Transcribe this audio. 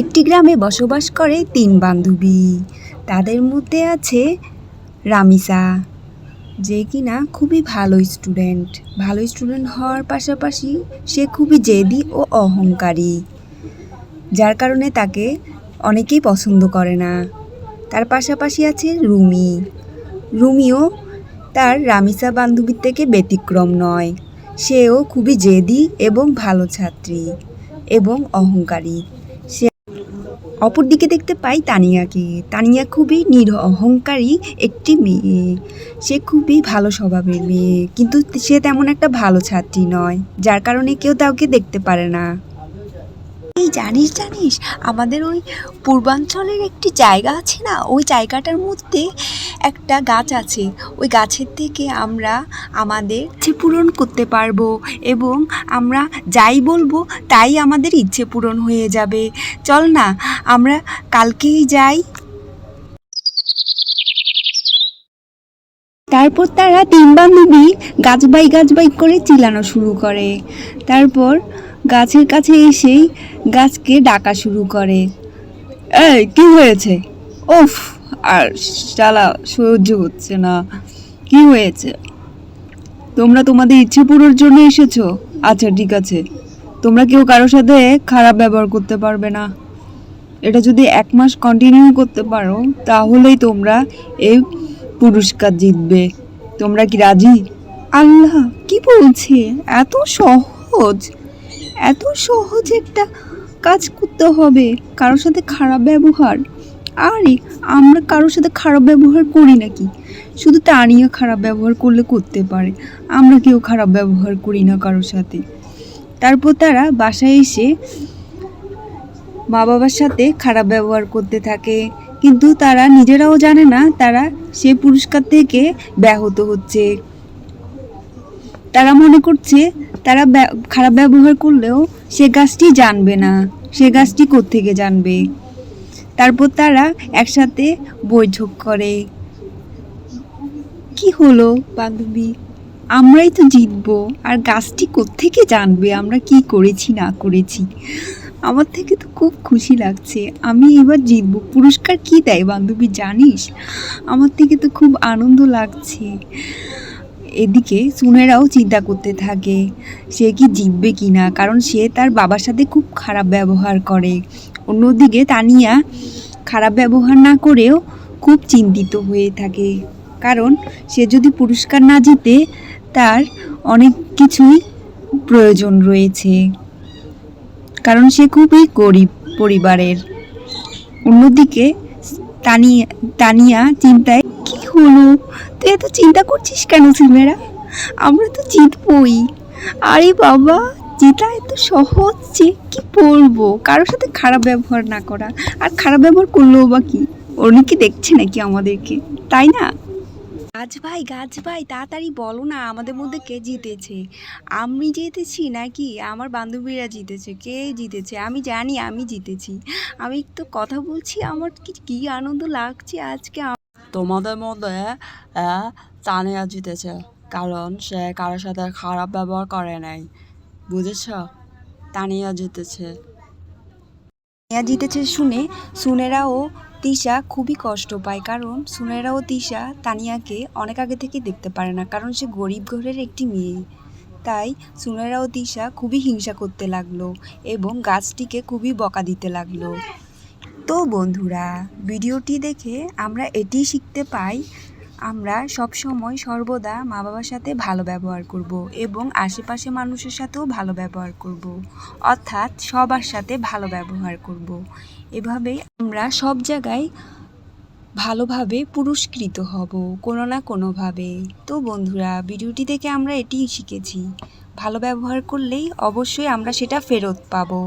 একটি গ্রামে বসবাস করে তিন বান্ধবী। তাদের মধ্যে আছে রামিসা, যে কিনা খুবই ভালো স্টুডেন্ট। ভালো স্টুডেন্ট হওয়ার পাশাপাশি সে খুবই জেদি ও অহংকারী, যার কারণে তাকে অনেকেই পছন্দ করে না। তার পাশাপাশি আছে রুমি। রুমিও তার রামিসা বান্ধবীর থেকে ব্যতিক্রম নয়। সেও খুবই জেদি এবং ভালো ছাত্রী এবং অহংকারী। সে অপরদিকে দেখতে পাই তানিয়াকে। তানিয়া খুবই নির অহংকারী একটি মেয়ে। সে খুবই ভালো স্বভাবের মেয়ে, কিন্তু সে তেমন একটা ভালো ছাত্রী নয়, যার কারণে কেউ তাকে দেখতে পারে না। জানিস জানিস, আমাদের ওই পূর্বাঞ্চলের একটি জায়গা আছে না? ওই জায়গাটার মধ্যে একটা গাছ আছে। ওই গাছের থেকে আমরা আমাদের ইচ্ছে পূরণ করতে পারব এবং আমরা যাই বলব তাই আমাদের ইচ্ছে পূরণ হয়ে যাবে। চল না, আমরা কালকেই যাই। তারপর তারা তিন বান্ধবী গাছ বাই গাছ বাই করে চিলানো শুরু করে। তারপর গাছের কাছে এসেই গাছকে ডাকা শুরু করে। এই, কি হয়েছে? ওফ আর শালা সহ্য হচ্ছে না। কি হয়েছে? তোমরা তোমাদের ইচ্ছে পূরণের জন্য এসেছ? আচ্ছা ঠিক আছে। তোমরা কেউ কারোর সাথে খারাপ ব্যবহার করতে পারবে না। এটা যদি এক মাস কন্টিনিউ করতে পারো, তাহলেই তোমরা এই পুরস্কার জিতবে। তোমরা কি রাজি? আল্লাহ, কি বলছে? এত সহজ। এত সহজ একটা কাজ করতে হবে কারোর সাথে খারাপ ব্যবহার। আরে, আমরা কারোর সাথে খারাপ ব্যবহার করি নাকি? শুধু তানিয়া খারাপ ব্যবহার করলে করতে পারে। আমরা কেউ খারাপ ব্যবহার করি না কারোর সাথে। তারপর তারা বাসায় এসে মা বাবার সাথে খারাপ ব্যবহার করতে থাকে। কিন্তু তারা নিজেরাও জানে না তারা সে পুরস্কার থেকে ব্যাহত হচ্ছে। তারা মনে করছে তারা খারাপ ব্যবহার করলেও সে গাছটি জানবে না, সে গাছটি থেকে জানবে। তারপর তারা একসাথে বৈঠক করে। কি হলো বান্ধবী? আমরাই তো জিতবো, আর গাছটি থেকে জানবে? আমরা কি করেছি, না করেছি? আমার থেকে তো খুব খুশি লাগছে। আমি এবার জিতবো। পুরস্কার কি দেয় বান্ধবী, জানিস? আমার থেকে তো খুব আনন্দ লাগছে। এদিকে সুনেরাও চিন্তা করতে থাকে, সে কি জিতবে কি না কারণ সে তার বাবার সাথে খুব খারাপ ব্যবহার করে। অন্যদিকে তানিয়া খারাপ ব্যবহার না করেও খুব চিন্তিত হয়ে থাকে। কারণ সে যদি পুরস্কার না জিতে, তার অনেক কিছুই প্রয়োজন রয়েছে। কারণ সে খুবই গরিব পরিবারের। অন্যদিকে তানিয়া তানিয়া চিন্তায়, কি হলো? এত চিন্তা করছিস কেন সিমেরা? আমরা তো জিতবই। আরে বাবা, জেতা এত সহজ যে কি বলব? কারোর সাথে খারাপ ব্যবহার না করা। আর খারাপ ব্যবহার করলেও বা কি? অনেকে দেখছে নাকি আমাদেরকে? তাই না? গাছ ভাই গাছ ভাই, তাড়াতাড়ি বলো না আমাদের মধ্যে কে জিতেছে? আমি জিতেছি নাকি? আমার বান্ধবীরা জিতেছে। কে জিতেছে? আমি জানি আমি জিতেছি। আমি তো কথা বলছি, আমার কি কি আনন্দ লাগছে আজকে তোমাদের মধ্যে তানিয়া জিতেছে। কারণ সে কারোর সাথে খারাপ ব্যবহার করে নাই। বুঝেছ? তানিয়া জিতেছে। নেয়া জিতেছে শুনে সুনেরা ও তিশা খুবই কষ্ট পায়। কারণ সুনেরা ও তিশা তানিয়াকে অনেক আগে থেকে দেখতে পারে না। কারণ সে গরিব ঘরের একটি মেয়ে। তাই সুনেরা ও তিশা খুবই হিংসা করতে লাগল এবং গাছটিকে খুবই বকা দিতে লাগল। তো বন্ধুরা, ভিডিওটি দেখে আমরা এটি শিখতে পাই, আমরা সব সময় সর্বদা মা বাবার সাথে ভালো ব্যবহার করব এবং আশেপাশে মানুষের সাথেও ভালো ব্যবহার করব। অর্থাৎ সবার সাথে ভালো ব্যবহার করব। এভাবে আমরা সব জায়গায় ভালোভাবে পুরস্কৃত হব, কোনো না কোনোভাবে। তো বন্ধুরা, ভিডিওটি দেখে আমরা এটিই শিখেছি। ভালো ব্যবহার করলেই অবশ্যই আমরা সেটা ফেরত পাবো।